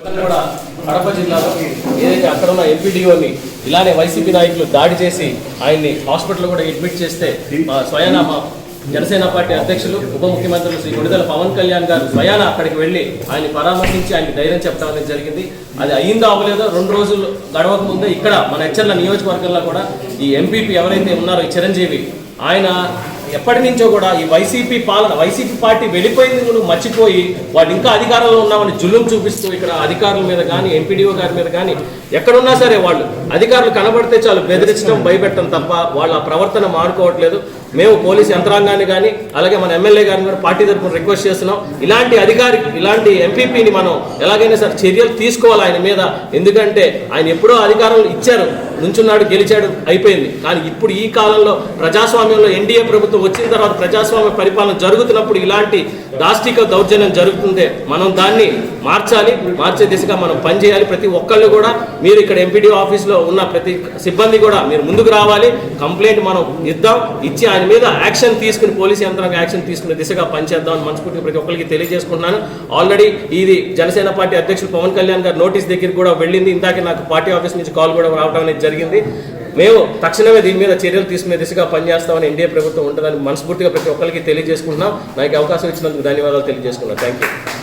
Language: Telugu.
కూడా కడప జిల్లాలో ఏదైతే అక్కడ ఉన్న ఎంపీడీఓని ఇలానే వైసీపీ నాయకులు దాడి చేసి ఆయన్ని హాస్పిటల్లో కూడా అడ్మిట్ చేస్తే మా స్వయాన మా జనసేన పార్టీ అధ్యక్షులు ఉప ముఖ్యమంత్రులు శ్రీ కొడిదల పవన్ కళ్యాణ్ గారు స్వయాన అక్కడికి వెళ్ళి ఆయన పరామర్శించి ఆయన ధైర్యం చెప్పడం అనేది జరిగింది. అది అయిందో అవ్వలేదో రెండు రోజులు గడవక ముందే ఇక్కడ మన హెచ్చర్ల నియోజకవర్గంలో కూడా ఈ ఎంపీపీ ఎవరైతే ఉన్నారో ఈ చిరంజీవి ఆయన ఎప్పటి నుంచో కూడా ఈ వైసీపీ పాలన వైసీపీ పార్టీ వెళ్ళిపోయింది కూడా మర్చిపోయి వాళ్ళు ఇంకా అధికారంలో ఉన్నామని జుల్లుం చూపిస్తూ ఇక్కడ అధికారుల మీద కానీ ఎంపీడీఓ గారి మీద కానీ ఎక్కడున్నా సరే వాళ్ళు అధికారులు కనబడితే చాలు బెదిరించడం భయపెట్టడం తప్ప వాళ్ళ ప్రవర్తన మారుకోవట్లేదు. మేము పోలీస్ యంత్రాంగాన్ని కానీ అలాగే మన ఎమ్మెల్యే గారిని కూడా పార్టీ తరఫున రిక్వెస్ట్ చేస్తున్నాం. ఇలాంటి అధికారి ఇలాంటి ఎంపీపీని మనం ఎలాగైనా సరే చర్యలు తీసుకోవాలి ఆయన మీద. ఎందుకంటే ఆయన ఎప్పుడో అధికారం ఇచ్చారు. నుంచున్నాడు గెలిచాడు అయిపోయింది. కానీ ఇప్పుడు ఈ కాలంలో ప్రజాస్వామ్యంలో ఎన్డీఏ ప్రభుత్వం వచ్చిన తర్వాత ప్రజాస్వామ్య పరిపాలన జరుగుతున్నప్పుడు ఇలాంటి దాష్టిక దౌర్జన్యం జరుగుతుందే మనం దాన్ని మార్చాలి మార్చే దిశగా మనం పనిచేయాలి. ప్రతి ఒక్కళ్ళు కూడా మీరు ఇక్కడ ఎంపీడీ ఆఫీస్లో ఉన్న ప్రతి సిబ్బంది కూడా మీరు ముందుకు రావాలి. కంప్లైంట్ మనం ఇద్దాం. ఇచ్చి ఆయన మీద యాక్షన్ తీసుకుని పోలీస్ యంత్రాంగం యాక్షన్ తీసుకునే దిశగా పనిచేద్దామని మనస్ఫూర్తిగా ప్రతి ఒక్కరికి తెలియజేసుకుంటున్నాను. ఆల్రెడీ ఇది జనసేన పార్టీ అధ్యక్షుడు పవన్ కళ్యాణ్ గారు నోటీస్ దగ్గర కూడా వెళ్ళింది. ఇందాక నాకు పార్టీ ఆఫీస్ నుంచి కాల్ కూడా రావడం అనేది జరిగింది. మేము తక్షణమే దీని మీద చర్యలు తీసుకునే దిశగా పనిచేస్తామని ఎన్డీఏ ప్రభుత్వం ఉంటుందని మనస్ఫూర్తిగా ప్రతి ఒక్కరికి తెలియజేసుకుంటున్నాం. నాకు అవకాశం ఇచ్చినందుకు ధన్యవాదాలు తెలియజేసుకున్నాను. Thank you